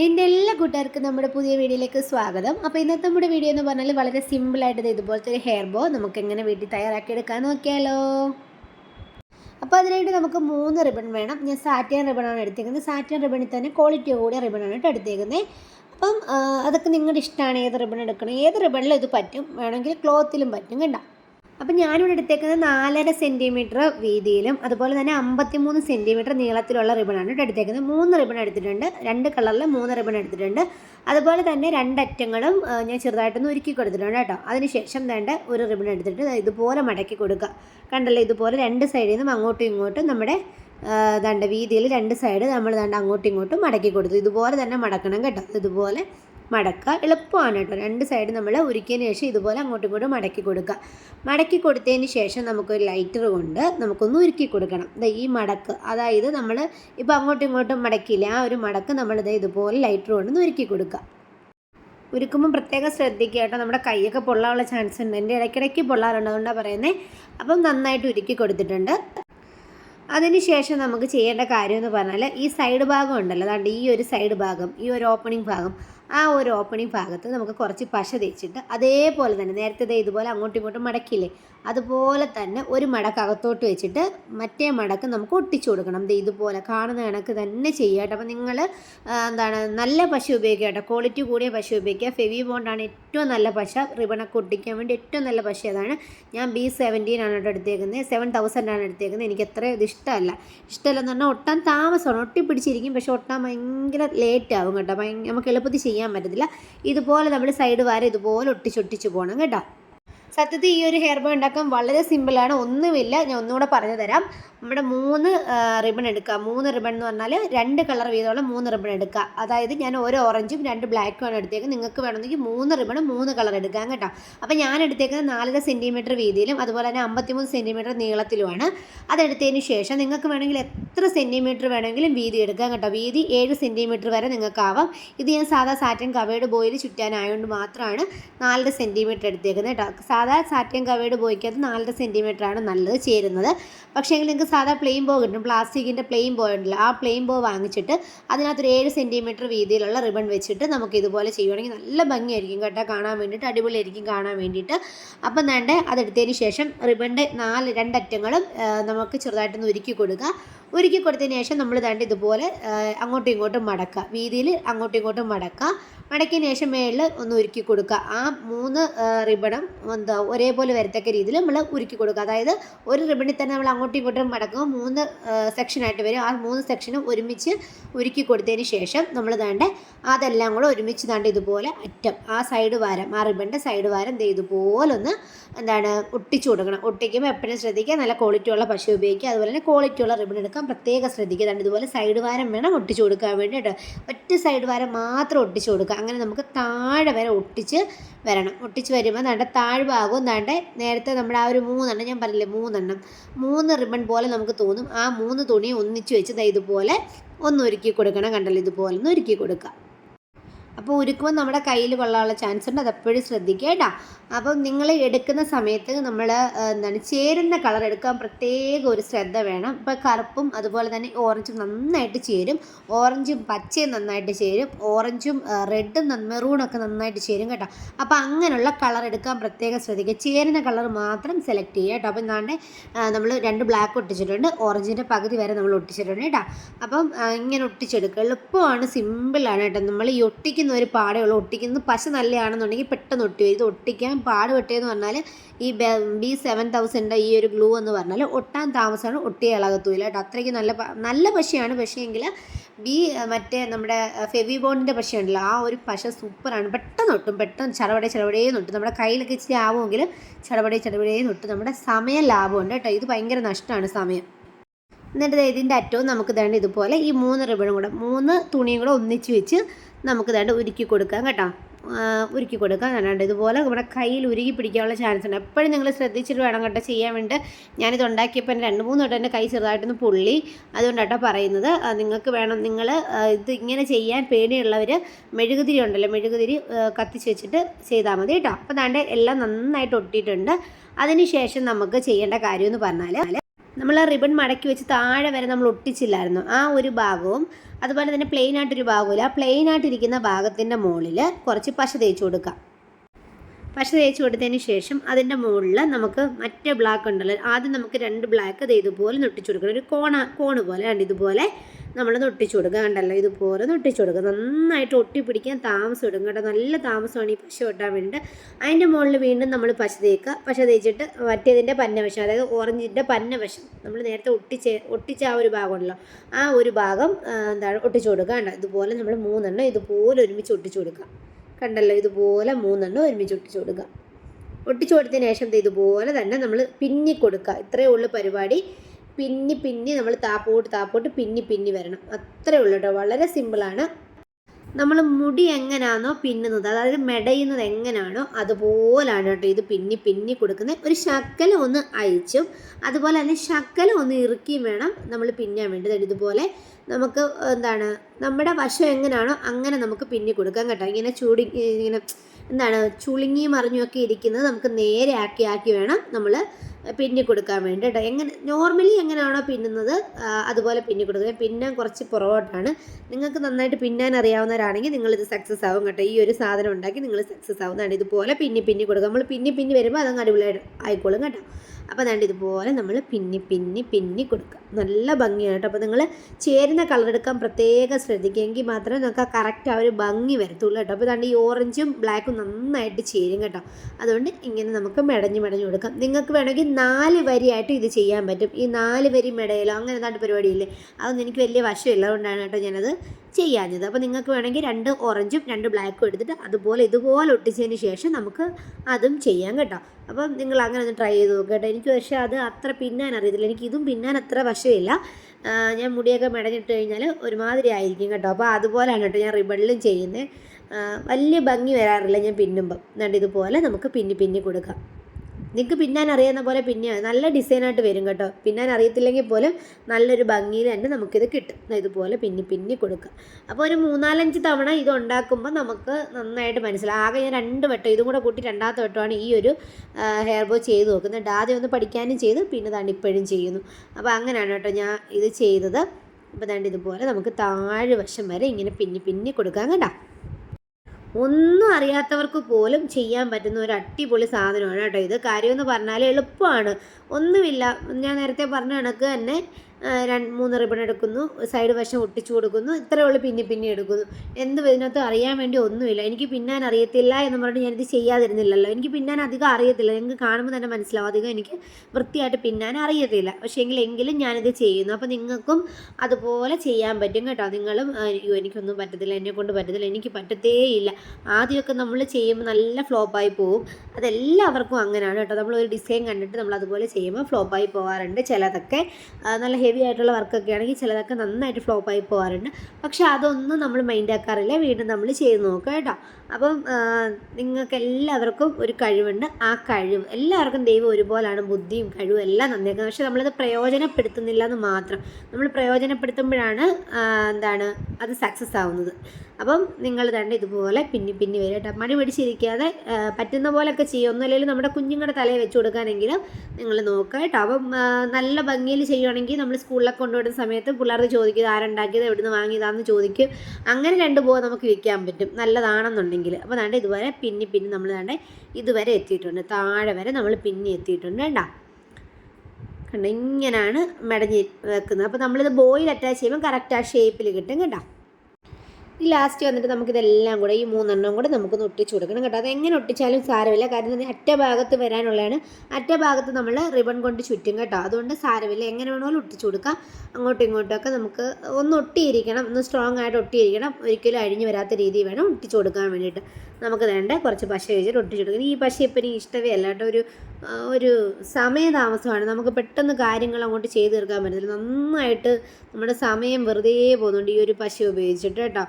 എന്റെ എല്ലാ കൂട്ടുകാർക്കും നമ്മുടെ പുതിയ വീഡിയോയിലേക്ക് സ്വാഗതം. അപ്പോൾ ഇന്നത്തെ നമ്മുടെ വീഡിയോ എന്ന് പറഞ്ഞാൽ വളരെ സിമ്പിളായിട്ട് ഇതുപോലത്തെ ഒരു ഹെയർ ബോ നമുക്ക് എങ്ങനെ വീട്ടിൽ തയ്യാറാക്കിയെടുക്കാൻ നോക്കിയാലോ. അപ്പോൾ അതിനായിട്ട് നമുക്ക് മൂന്ന് റിബൺ വേണം. ഞാൻ സാറ്റിയൻ റിബണാണ് എടുത്തേക്കുന്നത്. സാറ്റിയൻ റിബണിൽ തന്നെ ക്വാളിറ്റി കൂടിയ റിബണാണ് കേട്ടോ എടുത്തേക്കുന്നത്. അപ്പം അതൊക്കെ നിങ്ങളുടെ ഇഷ്ടമാണ് ഏത് റിബൺ എടുക്കണം. ഏത് റിബണിലും ഇത് പറ്റും? വേണമെങ്കിൽ ക്ലോത്തിലും പറ്റും കണ്ടോ അപ്പം ഞാനിവിടെ എടുത്തേക്കുന്നത് നാലര സെന്റിമീറ്റർ വീതിയിലും അതുപോലെ തന്നെ അമ്പത്തിമൂന്ന് സെന്റിമീറ്റർ നീളത്തിലുള്ള റിബണാണ് ഇവിടെ എടുത്തേക്കുന്നത്. മൂന്ന് റിബൺ എടുത്തിട്ടുണ്ട്. രണ്ട് കളറിൽ മൂന്ന് റിബൺ എടുത്തിട്ടുണ്ട്. അതുപോലെ തന്നെ രണ്ടറ്റങ്ങളും ഞാൻ ചെറുതായിട്ടൊന്ന് ഉരുക്കി കൊടുത്തിട്ടുണ്ട് കേട്ടോ. അതിനുശേഷം വേണ്ട ഒരു റിബൺ എടുത്തിട്ട് ഇതുപോലെ മടക്കി കൊടുക്കുക. കണ്ടല്ലോ? ഇതുപോലെ രണ്ട് സൈഡിൽ നിന്നും അങ്ങോട്ടും ഇങ്ങോട്ടും നമ്മുടെ ദണ്ട വീതിയിൽ രണ്ട് സൈഡ് നമ്മൾ ദണ്ട അങ്ങോട്ടും ഇങ്ങോട്ടും മടക്കി കൊടുത്തു. ഇതുപോലെ തന്നെ മടക്കണം കേട്ടോ. ഇതുപോലെ മടക്കുക എളുപ്പമാണ് കേട്ടോ. രണ്ട് സൈഡ് നമ്മൾ ഉരുക്കിയതിന് ശേഷം ഇതുപോലെ അങ്ങോട്ടും ഇങ്ങോട്ടും മടക്കി കൊടുക്കുക. മടക്കി കൊടുത്തതിന് ശേഷം നമുക്കൊരു ലൈറ്റർ കൊണ്ട് നമുക്കൊന്ന് ഉരുക്കി കൊടുക്കണം. ഈ മടക്ക് അതായത് നമ്മൾ ഇപ്പോൾ അങ്ങോട്ടും ഇങ്ങോട്ടും മടക്കിയില്ല ആ ഒരു മടക്ക് നമ്മൾ ദാ ഇതുപോലെ ലൈറ്റർ കൊണ്ടൊന്ന് ഉരുക്കി കൊടുക്കുക. ഉരുക്കുമ്പോൾ പ്രത്യേകം ശ്രദ്ധിക്കുക കേട്ടോ. നമ്മുടെ കൈയൊക്കെ പൊള്ളാനുള്ള ചാൻസ് ഉണ്ട്. എന്റെ ഇടയ്ക്കിടയ്ക്ക് പൊള്ളാറുണ്ട്. അതുകൊണ്ടാണ് പറയുന്നത് അപ്പം നന്നായിട്ട് ഉരുക്കി കൊടുത്തിട്ടുണ്ട്. അതിനുശേഷം നമുക്ക് ചെയ്യേണ്ട കാര്യം എന്ന് പറഞ്ഞാൽ ഈ സൈഡ് ഭാഗം ഉണ്ടല്ലോ. അതാണ്ട് ഈ ഒരു സൈഡ് ഭാഗം ഈ ഒരു ഓപ്പണിംഗ് ഭാഗം ആ ഒരു ഓപ്പണിംഗ് ഭാഗത്ത് നമുക്ക് കുറച്ച് പശ തേച്ചിട്ട് അതേപോലെ തന്നെ നേരത്തെ ഇതുപോലെ അങ്ങോട്ടും ഇങ്ങോട്ടും മടക്കില്ലേ അതുപോലെ തന്നെ ഒരു മടക്ക് അകത്തോട്ട് വെച്ചിട്ട് മറ്റേ മടക്ക് നമുക്ക് ഒട്ടിച്ചു കൊടുക്കണം. ഇതുപോലെ കാണുന്ന കണക്ക് തന്നെ ചെയ്യാട്ടോ അപ്പോൾ നിങ്ങൾ എന്താണ് നല്ല പശ ഉപയോഗിക്കുക കേട്ടോ. ക്വാളിറ്റി കൂടിയ പശ ഉപയോഗിക്കുക. ഫെവി ബോണ്ടാണ് ഏറ്റവും നല്ല പശ. റിബണൊക്കെ ഒട്ടിക്കാൻ വേണ്ടി ഏറ്റവും നല്ല പശ അതാണ് ഞാൻ ബി സെവന്റീൻ ആണ് കേട്ടോ എടുത്തേക്കുന്നത്. സെവൻ തൗസൻഡ് ആണ് എടുത്തേക്കുന്നത്. എനിക്ക് അത്ര ഇത് ഇഷ്ടമല്ല. ഇഷ്ടമല്ലെന്ന് പറഞ്ഞാൽ ഒട്ടാൻ താമസമാണ്. ഒട്ടിപ്പിടിച്ചിരിക്കും. പക്ഷെ ഒട്ടാൻ ഭയങ്കര ലേറ്റ് ആവും കേട്ടോ. നമുക്ക് എളുപ്പത്തിൽ ചെയ്യാൻ പറ്റത്തില്ല. ഇതുപോലെ നമ്മൾ സൈഡ് വാര ഇതുപോലെ ഒട്ടിച്ചൊട്ടിച്ച് പോകണം കേട്ടോ. സത്യത്തിൽ ഈ ഒരു ഹെയർ ബോ ഉണ്ടാക്കാൻ വളരെ സിമ്പിളാണ് ഒന്നുമില്ല. ഞാൻ ഒന്നുകൂടെ പറഞ്ഞു തരാം. നമ്മുടെ മൂന്ന് റിബൺ എടുക്കുക. മൂന്ന് റിബൺ എന്ന് പറഞ്ഞാൽ രണ്ട് കളർ വീതമുള്ള മൂന്ന് റിബൺ എടുക്കുക. അതായത് ഞാൻ ഒരു ഓറഞ്ചും രണ്ട് ബ്ലാക്കും ആണ് എടുത്തേക്കുന്നത്. നിങ്ങൾക്ക് വേണമെങ്കിൽ മൂന്ന് റിബണും മൂന്ന് കളർ എടുക്കാം കേട്ടോ. അപ്പോൾ ഞാൻ എടുത്തേക്കുന്നത് നാലര സെന്റിമീറ്റർ വീതിയിലും അതുപോലെ തന്നെ അമ്പത്തിമൂന്ന് സെന്റിമീറ്റർ നീളത്തിലുമാണ്. അതെടുത്തതിന് ശേഷം നിങ്ങൾക്ക് വേണമെങ്കിൽ എത്ര സെന്റിമീറ്റർ വേണമെങ്കിലും വീതി എടുക്കാം കേട്ടോ. വീതി ഏഴ് സെന്റിമീറ്റർ വരെ നിങ്ങൾക്കാവാം. ഇത് ഞാൻ സാധാ സാറ്റൻ കവേഡ് ബോയിൽ ചുറ്റാനായതുകൊണ്ട് മാത്രമാണ് നാലര സെന്റിമീറ്റർ എടുത്തേക്കുന്നത് കേട്ടോ. സാധാ സാറ്റൻ കവേഡ് ബോയ്ക്കകത്ത് നാലര സെന്റിമീറ്റർ ആണ് നല്ലത് ചേരുന്നത്. പക്ഷേ നിങ്ങൾക്ക് സാധാ പ്ലെയിൻ ബോ കിട്ടും. പ്ലാസ്റ്റിക്കിന്റെ പ്ലെയിൻ ബോ ഉണ്ടല്ലോ. ആ പ്ലെയിൻ ബോ വാങ്ങിച്ചിട്ട് അതിനകത്തൊരു ഏഴ് സെന്റിമീറ്റർ വീതിയിലുള്ള റിബൺ വെച്ചിട്ട് നമുക്ക് ഇതുപോലെ ചെയ്യുവാണെങ്കിൽ നല്ല ഭംഗിയായിരിക്കും കേട്ടോ. കാണാൻ വേണ്ടിയിട്ട് അടിപൊളിയായിരിക്കും കാണാൻ വേണ്ടിയിട്ട്. അപ്പം വേണ്ടേ അതെടുത്തതിന് ശേഷം റിബണിന്റെ നാല് രണ്ടറ്റങ്ങളും നമുക്ക് ചെറുതായിട്ടൊന്ന് ഉരുക്കി കൊടുക്കുക. ഉരുക്കി കൊടുത്തതിന് ശേഷം നമ്മൾ ദാണ്ട് ഇതുപോലെ അങ്ങോട്ടും ഇങ്ങോട്ടും മടക്കുക. വീതിയിൽ അങ്ങോട്ടും ഇങ്ങോട്ടും മടക്കുക. മടക്കിയതിന് ശേഷം മേളിൽ ഒന്ന് ഉരുക്കി കൊടുക്കുക. ആ മൂന്ന് റിബണും എന്താ ഒരേപോലെ വരത്തക്ക രീതിയിൽ നമ്മൾ ഉരുക്കി കൊടുക്കുക. അതായത് ഒരു റിബണിൽ തന്നെ നമ്മൾ അങ്ങോട്ടും ഇങ്ങോട്ടും മടക്കുമ്പോൾ മൂന്ന് സെക്ഷനായിട്ട് വരും. ആ മൂന്ന് സെക്ഷനും ഒരുമിച്ച് ഉരുക്കി കൊടുത്തതിന് ശേഷം നമ്മൾ തേണ്ട അതെല്ലാം കൂടെ ഒരുമിച്ച് തേണ്ട ഇതുപോലെ അറ്റം ആ സൈഡ് വാരം ആ റിബണിന്റെ സൈഡ് വാരം ഇതുപോലെ ഒന്ന് എന്താണ് ഒട്ടിച്ചു കൊടുക്കണം. ഒട്ടിക്കുമ്പോൾ എപ്പോഴും ശ്രദ്ധിക്കുക. നല്ല ക്വാളിറ്റി ഉള്ള പശു ഉപയോഗിക്കുക. അതുപോലെ തന്നെ ക്വാളിറ്റി ഉള്ള റിബൺ എടുക്കാൻ പ്രത്യേകം ശ്രദ്ധിക്കുക. തേണ്ട ഇതുപോലെ സൈഡ് വാരം വേണം ഒട്ടിച്ചു കൊടുക്കാൻ വേണ്ടി കേട്ടോ ഒറ്റ സൈഡ് വാരം മാത്രം ഒട്ടിച്ചു കൊടുക്കുക. അങ്ങനെ നമുക്ക് താഴെ വരെ ഒട്ടിച്ച് വരണം. ഒട്ടിച്ച് വരുമ്പോൾ ദാണ്ട താഴ്ഭാഗവും ദാണ്ട് നേരത്തെ നമ്മുടെ ആ ഒരു മൂന്നെണ്ണം ഞാൻ പറഞ്ഞില്ലേ മൂന്നെണ്ണം. മൂന്ന് റിബൺ പോലെ നമുക്ക് തോന്നും. ആ മൂന്ന് തുണി ഒന്നിച്ച് വെച്ച് ഇതുപോലെ ഒന്ന് ഒരുക്കി കൊടുക്കണം കണ്ടല്ലോ ഇതുപോലെ ഒന്ന് ഒരുക്കി കൊടുക്കുക. അപ്പോൾ ഉരുക്കുമ്പോൾ നമ്മുടെ കയ്യിൽ കൊള്ളാനുള്ള ചാൻസ് ഉണ്ട്. അതെപ്പോഴും ശ്രദ്ധിക്കുക കേട്ടോ. അപ്പം നിങ്ങൾ എടുക്കുന്ന സമയത്ത് നമ്മൾ എന്താണ് ചേരുന്ന കളർ എടുക്കാൻ പ്രത്യേക ഒരു ശ്രദ്ധ വേണം. ഇപ്പോൾ കറുപ്പും അതുപോലെ തന്നെ ഓറഞ്ചും നന്നായിട്ട് ചേരും. ഓറഞ്ചും പച്ചയും നന്നായിട്ട് ചേരും. ഓറഞ്ചും റെഡും മെറൂണൊക്കെ നന്നായിട്ട് ചേരും കേട്ടോ. അപ്പോൾ അങ്ങനെയുള്ള കളർ എടുക്കാൻ പ്രത്യേകം ശ്രദ്ധിക്കുക. ചേരുന്ന കളർ മാത്രം സെലക്ട് ചെയ്യുക കേട്ടോ. അപ്പം നാണ്ടെ നമ്മൾ രണ്ട് ബ്ലാക്ക് ഒട്ടിച്ചിട്ടുണ്ട്. ഓറഞ്ചിന്റെ പകുതി വരെ നമ്മൾ ഒട്ടിച്ചിട്ടുണ്ട് കേട്ടോ. അപ്പം ഇങ്ങനെ ഒട്ടിച്ചെടുക്കുക. എളുപ്പമാണ് സിമ്പിളാണ് കേട്ടോ. നമ്മൾ ഈ ഒട്ടിക്കുന്ന ഒരു പാടേ ഉള്ളൂ. ഒട്ടിക്കുന്നത് പശ നല്ലതാണെന്നുണ്ടെങ്കിൽ പെട്ടെന്ന് ഒട്ടി വരും. ഇത് ഒട്ടിക്കാൻ പാട് വെട്ടിയെന്ന് പറഞ്ഞാൽ ഈ ബി സെവൻ തൗസൻഡ് ഈ ഒരു ഗ്ലൂ എന്ന് പറഞ്ഞാൽ ഒട്ടാൻ താമസമാണ്. ഒട്ടി ഇളകത്തൂല കേട്ടോ. അത്രയ്ക്ക് നല്ല നല്ല പശയാണ് പക്ഷേ ബി മറ്റേ നമ്മുടെ ഫെവി ബോണ്ടിന്റെ പശ ഉണ്ടല്ലോ ആ ഒരു പശ സൂപ്പറാണ്. പെട്ടെന്ന് ഒട്ടും പെട്ടെന്ന് ചടപടേ ചടപടേ നൊട്ടും നമ്മുടെ കയ്യിലൊക്കെ ഇച്ചിരി ആവുമെങ്കിൽ ചടപടേ ചടപടേ നൊട്ടും നമ്മുടെ സമയം ലാഭമുണ്ട് കേട്ടോ. ഇത് ഭയങ്കര നഷ്ടമാണ് സമയം. എന്നിട്ട് ഇതിന്റെ അറ്റവും നമുക്ക് തേണ്ട ഇതുപോലെ ഈ മൂന്ന് റിബണും കൂടെ മൂന്ന് തുണിയും കൂടെ ഒന്നിച്ച് വെച്ച് നമുക്ക് ഇതായിട്ട് ഉരുക്കി കൊടുക്കാം കേട്ടോ. ഉരുക്കി കൊടുക്കാം. അല്ലാണ്ട് ഇതുപോലെ നമ്മുടെ കയ്യിൽ ഉരുകി പിടിക്കാനുള്ള ചാൻസ് ഉണ്ട്. എപ്പോഴും നിങ്ങൾ ശ്രദ്ധിച്ചിട്ട് വേണം കേട്ടോ ചെയ്യാൻ വേണ്ടി ഞാനിത് ഉണ്ടാക്കിയപ്പോൾ എന്റെ രണ്ട് മൂന്ന് തൊട്ട് എന്റെ കൈ ചെറുതായിട്ടൊന്ന് പുള്ളി. അതുകൊണ്ടാട്ടോ പറയുന്നത്. നിങ്ങൾക്ക് വേണം നിങ്ങൾ ഇത് ഇങ്ങനെ ചെയ്യാൻ പേടിയുള്ളവർ മെഴുകുതിരി ഉണ്ടല്ലോ മെഴുകുതിരി കത്തിച്ച് വെച്ചിട്ട് ചെയ്താൽ മതി കേട്ടോ. അപ്പോൾ എല്ലാം നന്നായിട്ട് ഒട്ടിയിട്ടുണ്ട്. അതിനുശേഷം നമുക്ക് ചെയ്യേണ്ട കാര്യം എന്ന് പറഞ്ഞാൽ നമ്മൾ ആ റിബൺ മടക്കി വെച്ച് താഴെ വരെ നമ്മൾ ഒട്ടിച്ചില്ലായിരുന്നു. ആ ഒരു ഭാഗവും അതുപോലെ തന്നെ പ്ലെയിൻ ആയിട്ടൊരു ഭാഗമില്ല ആ പ്ലെയിൻ ആയിട്ടിരിക്കുന്ന ഭാഗത്തിന്റെ മുകളിൽ കുറച്ച് പശ തേച്ച് കൊടുക്കാം. പശ തേച്ച് കൊടുത്തതിന് ശേഷം അതിന്റെ മുകളിൽ നമുക്ക് മറ്റേ ബ്ലാക്ക് ഉണ്ടല്ലോ. ആദ്യം നമുക്ക് രണ്ട് ബ്ലാക്ക് ഇത് ഇതുപോലെ നൊട്ടിച്ചു കൊടുക്കണം. ഒരു കോണ കോണ് പോലെ രണ്ട് ഇതുപോലെ നമ്മൾ നൊട്ടിച്ചു കൊടുക്കുക കണ്ടല്ലോ? ഇതുപോലെ നൊട്ടിച്ചു കൊടുക്കുക. നന്നായിട്ട് ഒട്ടി പിടിക്കാൻ താമസം ഇടും കേട്ടോ. നല്ല താമസമാണ് ഈ പശ ഒട്ടാൻ വേണ്ടിയിട്ട്. അതിന്റെ മുകളിൽ വീണ്ടും നമ്മൾ പശ തേക്കുക. പശ തേച്ചിട്ട് മറ്റേതിന്റെ പന്നവശം അതായത് ഓറഞ്ചിന്റെ പന്നവശം നമ്മൾ നേരത്തെ ഒട്ടിച്ച് ഒട്ടിച്ച ആ ഒരു ഭാഗമുണ്ടല്ലോ ആ ഒരു ഭാഗം എന്താ എന്താണ് ഒട്ടിച്ചു കൊടുക്കുക ഇതുപോലെ നമ്മൾ മൂന്നെണ്ണം ഇതുപോലെ ഒരുമിച്ച് ഒട്ടിച്ചു കൊടുക്കുക. കണ്ടല്ലോ ഇതുപോലെ മൂന്നെണ്ണം ഒരുമിച്ച് ഒട്ടിച്ചു കൊടുക്കുക. ഒട്ടിച്ചു കൊടുത്തതിന് ശേഷം ഇതുപോലെ തന്നെ നമ്മൾ പിന്നി കൊടുക്കുക. ഇത്രയേ ഉള്ളൂ പരിപാടി. പിന്നി പിന്നി നമ്മൾ താപ്പോട്ട് താപ്പോട്ട് പിന്നി പിന്നി വരണം. അത്രയേ ഉള്ളൂ കേട്ടോ. വളരെ സിമ്പിളാണ് നമ്മൾ മുടി എങ്ങനെയാണോ പിന്നുന്നത് അതായത് മെടയുന്നത് എങ്ങനെയാണോ അതുപോലാണ് കേട്ടോ ഇത് പിന്നി പിന്നി കൊടുക്കുന്നത്. ഒരു ശക്കല ഒന്ന് അയച്ചും അതുപോലെ തന്നെ ശക്കല ഒന്ന് ഇറുക്കിയും വേണം നമ്മൾ പിന്നാൻ വേണ്ടത്. ഇതുപോലെ നമുക്ക് എന്താണ് നമ്മുടെ വശം എങ്ങനെയാണോ അങ്ങനെ നമുക്ക് പിന്നി കൊടുക്കാം കേട്ടോ. ഇങ്ങനെ ചൂടി ഇങ്ങനെ എന്താണ് ചുളുങ്ങി മറിഞ്ഞുമൊക്കെ ഇരിക്കുന്നത് നമുക്ക് നേരെ ആക്കി ആക്കി വേണം നമ്മൾ പിന്നി കൊടുക്കാൻ വേണ്ടി കേട്ടോ എങ്ങനെ നോർമലി എങ്ങനെയാണോ പിന്നുന്നത് അതുപോലെ പിന്നി കൊടുക്കുക. പിന്നാൻ കുറച്ച് പുറകോട്ടാണ്. നിങ്ങൾക്ക് നന്നായിട്ട് പിന്നാൻ അറിയാവുന്നവരാണെങ്കിൽ നിങ്ങളിത് സക്സസ് ആവും കേട്ടോ. ഈ ഒരു സാധനം ഉണ്ടാക്കി നിങ്ങൾ സക്സസ് ആവുന്നതാണ്. ഇതുപോലെ പിന്നി പിന്നി കൊടുക്കുക. നമ്മൾ പിന്നി പിന്നി വരുമ്പോൾ അതങ്ങ് അടിപൊളിയായിട്ട് ആയിക്കോളും കേട്ടോ. അപ്പോൾ അതുകൊണ്ട് ഇതുപോലെ നമ്മൾ പിന്നി പിന്നി പിന്നി കൊടുക്കുക നല്ല ഭംഗിയാണ് അപ്പോൾ നിങ്ങൾ ചേരുന്ന കളർ എടുക്കാൻ പ്രത്യേകം ശ്രദ്ധിക്കുമെങ്കിൽ മാത്രമേ നമുക്ക് കറക്റ്റ് ആ ഒരു ഭംഗി വരത്തുള്ളൂ കേട്ടോ. അപ്പോൾ ഇതാണ്ട് ഈ ഓറഞ്ചും ബ്ലാക്കും നന്നായിട്ട് ചേരും കേട്ടോ. അതുകൊണ്ട് ഇങ്ങനെ നമുക്ക് മെടഞ്ഞ് മെടഞ്ഞ് കൊടുക്കാം. നിങ്ങൾക്ക് വേണമെങ്കിൽ നാല് വരിയായിട്ട് ഇത് ചെയ്യാൻ പറ്റും. ഈ നാല് വരി മെടയിലോ അങ്ങനെ എന്താണ്ട് പരിപാടിയില്ലേ? അതൊന്നും എനിക്ക് വലിയ വശമില്ല. അതുകൊണ്ടാണ് കേട്ടോ ഞാനത് ചെയ്യാഞ്ഞത്. അപ്പോൾ നിങ്ങൾക്ക് വേണമെങ്കിൽ രണ്ട് ഓറഞ്ചും രണ്ട് ബ്ലാക്കും എടുത്തിട്ട് അതുപോലെ ഇതുപോലെ ഒട്ടിച്ചതിന് ശേഷം നമുക്ക് അതും ചെയ്യാം കേട്ടോ. അപ്പം നിങ്ങൾ അങ്ങനെ ഒന്ന് ട്രൈ ചെയ്ത് നോക്കുക കേട്ടോ. എനിക്ക് പക്ഷേ അത് അത്ര പിന്നാൻ അറിയത്തില്ല. എനിക്ക് ഇതും പിന്നാൻ അത്ര വശമില്ല. ഞാൻ മുടിയൊക്കെ മെടഞ്ഞിട്ട് കഴിഞ്ഞാൽ ഒരുമാതിരി ആയിരിക്കും കേട്ടോ. അപ്പോൾ അതുപോലെയാണ് കേട്ടോ ഞാൻ റിബണിലും ചെയ്യുന്നത് വലിയ ഭംഗി വരാറില്ല ഞാൻ പിന്നുമ്പം. എന്നിട്ട് ഇതുപോലെ നമുക്ക് പിന്നി പിന്നി കൊടുക്കാം. നിങ്ങൾക്ക് പിന്നാൻ അറിയാവുന്ന പോലെ പിന്നെ നല്ല ഡിസൈനായിട്ട് വരും കേട്ടോ. പിന്നാൻ അറിയത്തില്ലെങ്കിൽ പോലും നല്ലൊരു ഭംഗിയിൽ തന്നെ നമുക്കിത് കിട്ടും. ഇതുപോലെ പിന്നി പിന്നി കൊടുക്കുക. അപ്പോൾ ഒരു മൂന്നാലഞ്ച് തവണ ഇത് ഉണ്ടാക്കുമ്പോൾ നമുക്ക് നന്നായിട്ട് മനസ്സിലാകും ആകെ ഞാൻ രണ്ട് വട്ടം ഇതും കൂടെ കൂട്ടി രണ്ടാമത്തെ വട്ടമാണ് ഈ ഒരു ഹെയർ ബോ ചെയ്ത് നോക്കുന്നത്. ആദ്യം ഒന്ന് പഠിക്കാനും ചെയ്തു പിന്നെ താണ്ട് ഇപ്പോഴും ചെയ്യുന്നു. അപ്പോൾ അങ്ങനെയാണ് കേട്ടോ ഞാൻ ഇത് ചെയ്തത്. അപ്പോൾ താണ്ട് ഇതുപോലെ നമുക്ക് താഴെ വശം വരെ ഇങ്ങനെ പിന്നി പിന്നി കൊടുക്കാം കേട്ടോ. ഒന്നും അറിയാത്തവർക്ക് പോലും ചെയ്യാൻ പറ്റുന്ന ഒരു അടിപൊളി സാധനമാണ് കേട്ടോ ഇത്. കാര്യമെന്ന് പറഞ്ഞാൽ എളുപ്പമാണ്. ഒന്നുമില്ല. ഞാൻ നേരത്തെ പറഞ്ഞ കണക്ക് തന്നെ രണ്ട് മൂന്ന് റിബൺ എടുക്കുന്നു. സൈഡ് വശം ഒട്ടിച്ചു കൊടുക്കുന്നു. ഇത്രയേ ഉള്ളൂ പിന്നെ പിന്നെ എടുക്കുന്നു. എന്ത് ഇതിനകത്ത് അറിയാൻ വേണ്ടി ഒന്നുമില്ല. എനിക്ക് പിന്നാൻ അറിയത്തില്ല എന്ന് പറഞ്ഞിട്ട് ഞാനിത് ചെയ്യാതിരുന്നില്ലല്ലോ. എനിക്ക് പിന്നാൻ അധികം അറിയത്തില്ല. നിങ്ങൾക്ക് കാണുമ്പോൾ തന്നെ മനസ്സിലാവും. അധികം എനിക്ക് വൃത്തിയായിട്ട് പിന്നാൻ അറിയത്തില്ല. പക്ഷേ എങ്കിൽ എങ്കിലും ഞാനിത് ചെയ്യുന്നു. അപ്പോൾ നിങ്ങൾക്കും അതുപോലെ ചെയ്യാൻ പറ്റും കേട്ടോ. നിങ്ങളും അയ്യോ എനിക്കൊന്നും പറ്റത്തില്ല. എന്നെ കൊണ്ട് പറ്റത്തില്ല. എനിക്ക് പറ്റത്തേയില്ല ആദ്യമൊക്കെ നമ്മൾ ചെയ്യുമ്പോൾ നല്ല ഫ്ലോപ്പായി പോവും. അതെല്ലാവർക്കും അങ്ങനെയാണ് കേട്ടോ. നമ്മൾ ഒരു ഡിസൈൻ കണ്ടിട്ട് നമ്മൾ അതുപോലെ ചെയ്യുമ്പോൾ ഫ്ലോപ്പായി പോകാറുണ്ട് ചിലതൊക്കെ. നല്ല ഹെവി ആയിട്ടുള്ള വർക്കൊക്കെ ആണെങ്കിൽ ചിലതൊക്കെ നന്നായിട്ട് ഫ്ലോപ്പായി പോകാറുണ്ട് പക്ഷെ അതൊന്നും നമ്മൾ മൈൻഡ് ആക്കാറില്ല. വീണ്ടും നമ്മൾ ചെയ്ത് നോക്കുക കേട്ടോ. അപ്പം നിങ്ങൾക്ക് എല്ലാവർക്കും ഒരു കഴിവുണ്ട്. ആ കഴിവ് എല്ലാവർക്കും ദൈവം ഒരുപോലാണ് ബുദ്ധിയും കഴിവും എല്ലാം തന്നേക്കുന്നത്. പക്ഷെ നമ്മളത് പ്രയോജനപ്പെടുത്തുന്നില്ല എന്ന് മാത്രം. നമ്മൾ പ്രയോജനപ്പെടുത്തുമ്പോഴാണ് എന്താണ് അത് സക്സസ് ആവുന്നത്. അപ്പം നിങ്ങൾ തന്നെ ഇതുപോലെ പിന്നി പിന്നി വരും കേട്ടോ. മടി പിടിച്ചിരിക്കാതെ പറ്റുന്ന പോലെയൊക്കെ ചെയ്യും ഒന്നുമില്ലെങ്കിലും നമ്മുടെ കുഞ്ഞുങ്ങളുടെ തലയിൽ വെച്ച് കൊടുക്കാനെങ്കിലും നിങ്ങൾ നോക്കുക കേട്ടോ. അപ്പം നല്ല ഭംഗിയിൽ ചെയ്യുവാണെങ്കിൽ നമ്മൾ സ്കൂളിലൊക്കെ കൊണ്ടുവിടുന്ന സമയത്ത് പിള്ളേർക്ക് ചോദിക്കും ആരുണ്ടാക്കിയത് എവിടുന്ന് വാങ്ങിയതാണെന്ന് ചോദിക്കും അങ്ങനെ രണ്ട് പോ നമുക്ക് വിൽക്കാൻ പറ്റും. നല്ലതാണെന്നുണ്ടെങ്കിൽ. അപ്പോൾ ദാണ്ട് ഇതുവരെ പിന്നി പിന്നി നമ്മൾ ദാണ്ട് ഇതുവരെ എത്തിയിട്ടുണ്ട്. താഴെ വരെ നമ്മൾ പിന്നി എത്തിയിട്ടുണ്ട് കേട്ടോ കണ്ടോ? ഇങ്ങനെയാണ് മെടഞ്ഞ് വെക്കുന്നത്. അപ്പോൾ നമ്മളിത് ബോയിൽ അറ്റാച്ച് ചെയ്യുമ്പോൾ കറക്റ്റ് ആ ഷേപ്പിൽ കിട്ടും കേട്ടോ ഈ ലാസ്റ്റ് വന്നിട്ട് നമുക്കിതെല്ലാം കൂടെ ഈ മൂന്നെണ്ണം കൂടെ നമുക്കൊന്ന് ഒട്ടിച്ച് കൊടുക്കണം കേട്ടോ. എങ്ങനെ ഒട്ടിച്ചാലും സാരമില്ല. കാരണം തന്നെ അറ്റ ഭാഗത്ത് വരാനുള്ളതാണ്. അറ്റ ഭാഗത്ത് നമ്മൾ റിബൺ കൊണ്ട് ചുറ്റും കേട്ടോ. അതുകൊണ്ട് സാരമില്ല. എങ്ങനെ വേണമെങ്കിലും ഒട്ടിച്ചു കൊടുക്കാം. അങ്ങോട്ടും ഇങ്ങോട്ടും ഒക്കെ നമുക്ക് ഒന്ന് ഒട്ടിയിരിക്കണം. ഒന്ന് സ്ട്രോങ് ആയിട്ട് ഒട്ടിയിരിക്കണം. ഒരിക്കലും അഴിഞ്ഞു വരാത്ത രീതിയിൽ വേണം ഒട്ടിച്ചു കൊടുക്കാൻ വേണ്ടിയിട്ട്. നമുക്ക് വേണ്ട കുറച്ച് പശ വെച്ചിട്ട് ഒട്ടിച്ചു കൊടുക്കണം ഈ പശ ഇപ്പം എനിക്ക് ഇഷ്ടമേ അല്ല കേട്ടോ. ഒരു ഒരു സമയതാമസമാണ്. നമുക്ക് പെട്ടെന്ന് കാര്യങ്ങൾ അങ്ങോട്ട് ചെയ്ത് തീർക്കാൻ പറ്റത്തില്ല. നന്നായിട്ട് നമ്മുടെ സമയം വെറുതെ പോകുന്നുണ്ട് ഈ ഒരു പശ ഉപയോഗിച്ചിട്ട് കേട്ടോ.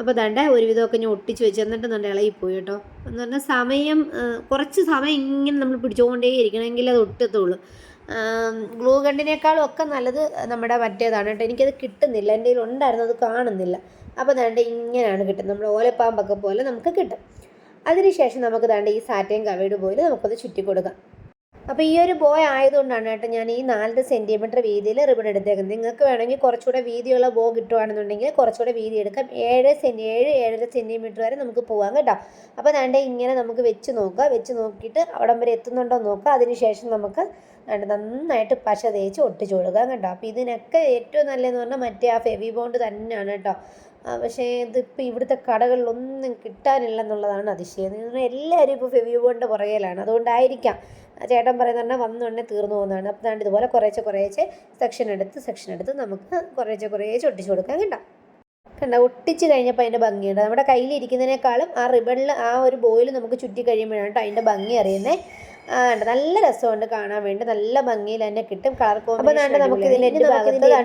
അപ്പോൾ ദണ്ട ഒരുവിധമൊക്കെ ഞാൻ ഒട്ടിച്ച് വെച്ച്. എന്നിട്ട് നല്ല ഇളകിപ്പോയി കേട്ടോ. എന്ന് പറഞ്ഞാൽ സമയം കുറച്ച് സമയം ഇങ്ങനെ നമ്മൾ പിടിച്ചുകൊണ്ടേ ഇരിക്കണമെങ്കിൽ അത് ഒട്ടത്തുള്ളൂ ഗ്ലൂ ഗണ്ടിനേക്കാളും ഒക്കെ നല്ലത് നമ്മുടെ മറ്റേതാണ് കേട്ടോ. എനിക്കത് കിട്ടുന്നില്ല. എന്റെ കയ്യിൽ ഉണ്ടായിരുന്നു അത് കാണുന്നില്ല. അപ്പോൾ തണ്ട ഇങ്ങനെയാണ് കിട്ടുന്നത്. നമ്മൾ ഓലപ്പാമ്പൊക്കെ പോലെ നമുക്ക് കിട്ടും. അതിനുശേഷം നമുക്ക് ദാണ്ട് ഈ സാറ്റയും കവയുടെ പോലെ നമുക്കത് ചുറ്റി കൊടുക്കാം അപ്പോൾ ഈ ഒരു ബോയ് ആയതുകൊണ്ടാണ് കേട്ടോ ഞാൻ ഈ നാലര സെന്റിമീറ്റർ വീതിയിൽ റിബൺ എടുത്തേക്കുന്നത്. നിങ്ങൾക്ക് വേണമെങ്കിൽ കുറച്ചുകൂടെ വീതിയുള്ള ബോ കിട്ടുവാണെന്നുണ്ടെങ്കിൽ കുറച്ചുകൂടെ വീതി എടുക്കാം. ഏഴ് സെന്റി ഏഴ് ഏഴര സെന്റിമീറ്റർ വരെ നമുക്ക് പോകാം കേട്ടോ. അപ്പോൾ ദാണ്ട് ഇങ്ങനെ നമുക്ക് വെച്ച് നോക്കുക. വെച്ച് നോക്കിയിട്ട് അവിടം വരെ എത്തുന്നുണ്ടോ നോക്കുക. അതിനുശേഷം നമുക്ക് നന്നായിട്ട് പശ തേച്ച് ഒട്ടിച്ചു കൊടുക്കാം കേട്ടോ. അപ്പോൾ ഇതിനൊക്കെ ഏറ്റവും നല്ലതെന്ന് പറഞ്ഞാൽ മറ്റേ ആ ഫെവി ബോണ്ട് തന്നെയാണ് കേട്ടോ. പക്ഷേ ഇതിപ്പോൾ ഇവിടുത്തെ കടകളിലൊന്നും കിട്ടാനില്ല എന്നുള്ളതാണ് അതിശയം എല്ലാവരും ഇപ്പോൾ ഫെവി ബോണ്ട് പുറകിലാണ്. അതുകൊണ്ടായിരിക്കാം. ചേട്ടൻ പറഞ്ഞാൽ വന്നുടനെ തീർന്നു പോകുന്നതാണ്. അപ്പോൾ ദാണ്ട് ഇതുപോലെ കുറേശ്ശെ കുറേശ്ശെ സെക്ഷൻ എടുത്ത് സെക്ഷൻ എടുത്ത് നമുക്ക് കുറേശ്ശെ കുറേശ്ശെ ഒട്ടിച്ചു കൊടുക്കാൻ കണ്ട? കണ്ട? ഒട്ടിച്ച് കഴിഞ്ഞപ്പോൾ അതിന്റെ ഭംഗിയുണ്ട് നമ്മുടെ കയ്യിലിരിക്കുന്നതിനേക്കാളും ആ റിബണിൽ ആ ഒരു ബോയിൽ നമുക്ക് ചുറ്റി കഴിയുമ്പോഴാണ് കേട്ടോ അതിന്റെ ഭംഗി അറിയുന്നത് നല്ല രസമുണ്ട് കാണാൻ വേണ്ടി. നല്ല ഭംഗിയിൽ തന്നെ കിട്ടും കളർ കോമ്പിനേഷൻ നമുക്ക്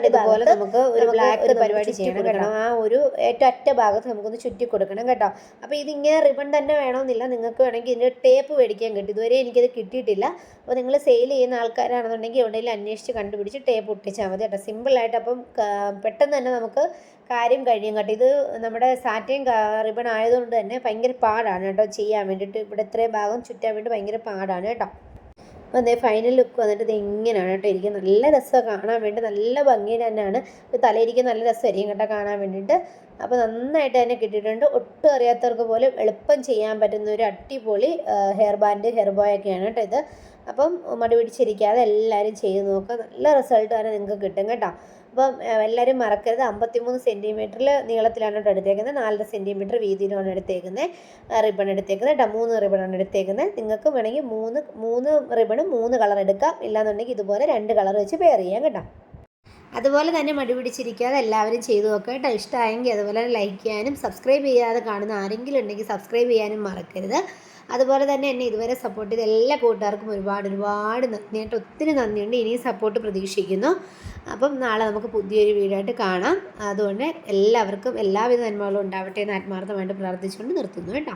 ഇതുപോലെ നമുക്ക് ഒരു ബ്ലാക്ക് പരിപാടി ചെയ്യണം കേട്ടോ ആ ഒരു ഏറ്റവും അറ്റ ഭാഗത്ത് നമുക്കൊന്ന് ചുറ്റി കൊടുക്കണം കേട്ടോ. അപ്പോൾ ഇതിങ്ങനെ റിബൺ തന്നെ വേണമെന്നില്ല നിങ്ങൾക്ക് വേണമെങ്കിൽ ഇതിന്റെ ടേപ്പ് മേടിക്കാൻ കിട്ടും. ഇതുവരെ എനിക്കത് കിട്ടിയിട്ടില്ല. അപ്പോൾ നിങ്ങൾ സെയിൽ ചെയ്യുന്ന ആൾക്കാരാണെന്നുണ്ടെങ്കിൽ എവിടെയെങ്കിലും അന്വേഷിച്ച് കണ്ടുപിടിച്ച് ടേപ്പ് ഒട്ടിച്ചാൽ മതി കേട്ടോ. സിമ്പിളായിട്ട് അപ്പം പെട്ടെന്ന് തന്നെ നമുക്ക് കാര്യം കഴിയും കേട്ടോ. ഇത് നമ്മുടെ സാറ്റയും റിബൺ ആയതുകൊണ്ട് തന്നെ ഭയങ്കര പാടാണ് കേട്ടോ ചെയ്യാൻ വേണ്ടിയിട്ട്. ഇവിടെ ഇത്രയും ഭാഗം ചുറ്റാൻ വേണ്ടി ഭയങ്കര പാടാണ് കേട്ടോ. അപ്പോൾ അതേ ഫൈനൽ ലുക്ക് വന്നിട്ട് ഇത് ഇങ്ങനെയാണ് കേട്ടോ ഇരിക്കുന്നത്. നല്ല രസമാണ് കാണാൻ വേണ്ടി. നല്ല ഭംഗിയിൽ തന്നെയാണ്. തലയിരിക്കും നല്ല രസമായിരിക്കും കേട്ടോ കാണാൻ വേണ്ടിയിട്ട്. അപ്പോൾ നന്നായിട്ട് തന്നെ കിട്ടിയിട്ടുണ്ട്. ഒട്ടും അറിയാത്തവർക്ക് പോലും എളുപ്പം ചെയ്യാൻ പറ്റുന്ന ഒരു അടിപൊളി ഹെയർ ബാൻഡ് ഹെയർ ബോയ് ഒക്കെയാണ് കേട്ടോ ഇത്. അപ്പം മടി പിടിച്ചിരിക്കാതെ എല്ലാവരും ചെയ്ത് നോക്കുക. നല്ല റിസൾട്ട് തന്നെ നിങ്ങൾക്ക് കിട്ടും കേട്ടോ. അപ്പം എല്ലാവരും മറക്കരുത്. അമ്പത്തിമൂന്ന് സെന്റിമീറ്ററിൽ നീളത്തിലാണ് കേട്ടോ എടുത്തേക്കുന്നത്. നാലര സെന്റിമീറ്റർ വീതിയിലാണ് എടുത്തേക്കുന്നത്. റിബൺ എടുത്തേക്കുന്നത്. കേട്ടോ മൂന്ന് റിബണാണ് എടുത്തേക്കുന്നത്. നിങ്ങൾക്ക് വേണമെങ്കിൽ മൂന്ന് മൂന്ന് റിബണും മൂന്ന് കളർ എടുക്കാം. ഇല്ലാന്നുണ്ടെങ്കിൽ ഇതുപോലെ രണ്ട് കളർ വെച്ച് പെയർ ചെയ്യാം കേട്ടോ. അതുപോലെ തന്നെ മടി പിടിച്ചിരിക്കാതെ എല്ലാവരും ചെയ്തു നോക്കുക കേട്ടോ. ഇഷ്ടമായെങ്കിൽ അതുപോലെ ലൈക്ക് ചെയ്യാനും സബ്സ്ക്രൈബ് ചെയ്യാതെ കാണുന്ന ആരെങ്കിലും ഉണ്ടെങ്കിൽ സബ്സ്ക്രൈബ് ചെയ്യാനും മറക്കരുത്. അതുപോലെ തന്നെ എന്നെ ഇതുവരെ സപ്പോർട്ട് ചെയ്ത എല്ലാ കൂട്ടുകാർക്കും ഒരുപാട് ഒരുപാട് നന്ദിയായിട്ട് ഒത്തിരി നന്ദിയുണ്ട്. ഇനിയും സപ്പോർട്ട് പ്രതീക്ഷിക്കുന്നു. അപ്പം നാളെ നമുക്ക് പുതിയൊരു വീഡിയോ ആയിട്ട് കാണാം. അതുകൊണ്ട് എല്ലാവർക്കും എല്ലാവിധ നന്മകളും ഉണ്ടാവട്ടെ എന്ന് ആത്മാർത്ഥമായിട്ട് പ്രാർത്ഥിച്ചുകൊണ്ട് നിർത്തുന്നു കേട്ടോ.